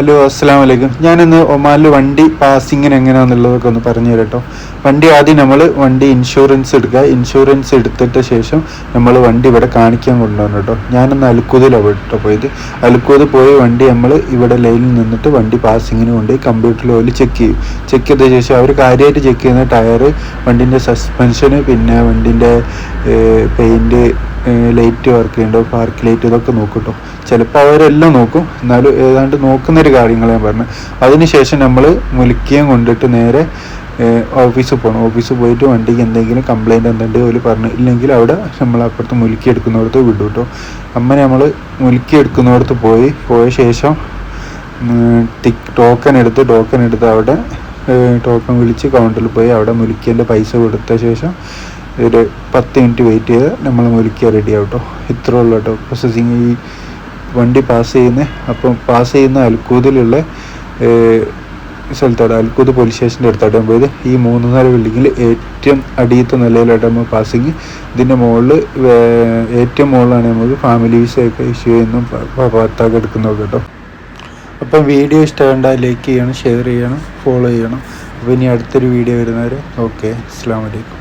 Hello അസ്സാം വലൈക്കും ഞാനിന്ന് ഒമാനിൽ വണ്ടി പാസിങ്ങിന് എങ്ങനെയാണെന്നുള്ളതൊക്കെ ഒന്ന് പറഞ്ഞു തരട്ടോ. വണ്ടി ആദ്യം നമ്മൾ വണ്ടി ഇൻഷുറൻസ് എടുക്കുക. ഇൻഷുറൻസ് എടുത്തിട്ട് ശേഷം നമ്മൾ വണ്ടി ഇവിടെ കാണിക്കാൻ കൊണ്ടുവന്നു കേട്ടോ. ഞാനൊന്ന് അലുക്കൂതിലാണ് കേട്ടോ പോയത്. അലുക്കൂത് പോയി വണ്ടി നമ്മൾ ഇവിടെ ലൈനിൽ നിന്നിട്ട് വണ്ടി പാസിങ്ങിന് കൊണ്ടുപോയി കമ്പ്യൂട്ടറിൽ ഓയിൽ ചെക്ക് ചെയ്യും. ചെക്ക് ചെയ്ത ശേഷം അവർ കാര്യമായിട്ട് ചെക്ക് ചെയ്യുന്ന ടയർ വണ്ടിന്റെ സസ്പെൻഷന് പിന്നെ വണ്ടിന്റെ പെയിന്റ് ലൈറ്റ് വർക്ക് ചെയ്യുന്നുണ്ടോ പാർക്ക് ലൈറ്റ് ഇതൊക്കെ നോക്കും കേട്ടോ ചിലപ്പോൾ അവരെല്ലാം നോക്കും. എന്നാലും ഏതാണ്ട് നോക്കുന്നൊരു കാര്യങ്ങൾ ഞാൻ പറഞ്ഞു. അതിനുശേഷം നമ്മൾ മുലിക്കുകയും കൊണ്ടിട്ട് നേരെ ഓഫീസിൽ പോകണം ഓഫീസിൽ പോയിട്ട് വണ്ടിക്ക് എന്തെങ്കിലും കംപ്ലൈന്റ് എന്തെങ്കിലും അവർ പറഞ്ഞു ഇല്ലെങ്കിൽ അവിടെ നമ്മൾ അപ്പുറത്ത് മുലുക്കി എടുക്കുന്നിടത്ത് വിടും കേട്ടോ. അങ്ങനെ നമ്മൾ മുലുക്കി എടുക്കുന്നിടത്ത് പോയി പോയ ശേഷം ടിക് ടോക്കൺ എടുത്ത് ടോക്കൺ എടുത്ത് അവിടെ ടോക്കൺ വിളിച്ച് കൗണ്ടറിൽ പോയി അവിടെ മുലിക്കേന്റെ പൈസ കൊടുത്ത ശേഷം ഒരു പത്ത് മിനിറ്റ് വെയിറ്റ് ചെയ്ത് നമ്മൾ മുരുക്കിയ റെഡി ആവട്ടോ. ഇത്രേ ഉള്ളൂ കേട്ടോ പ്രോസസ്സിങ് ഈ വണ്ടി പാസ് ചെയ്യുന്ന. അപ്പം പാസ് ചെയ്യുന്ന അൽക്കൂതിലുള്ള സ്ഥലത്താണ് അൽക്കൂത് പോലീസ് സ്റ്റേഷന്റെ അടുത്തായിട്ട് പോയത്. ഈ മൂന്ന് നാല് ബിൽഡിങ്ങിൽ ഏറ്റവും അടിയത്തെ നിലയിലായിട്ട് നമ്മൾ പാസിങ് ഇതിന്റെ മുകളിൽ ഏറ്റവും മുകളിലാണ് നമുക്ക് ഫാമിലി വിസയൊക്കെ ഇഷ്യൂ ചെയ്യുന്ന ഭർത്താവ് എടുക്കുന്നതൊക്കെ കേട്ടോ. അപ്പം വീഡിയോ ഇഷ്ടമുണ്ട ലൈക്ക് ചെയ്യണം ഷെയർ ചെയ്യണം ഫോളോ ചെയ്യണം. അപ്പോൾ ഇനി അടുത്തൊരു വീഡിയോ വരുന്നവരെ ഓക്കെ അസ്സാം വലൈക്കും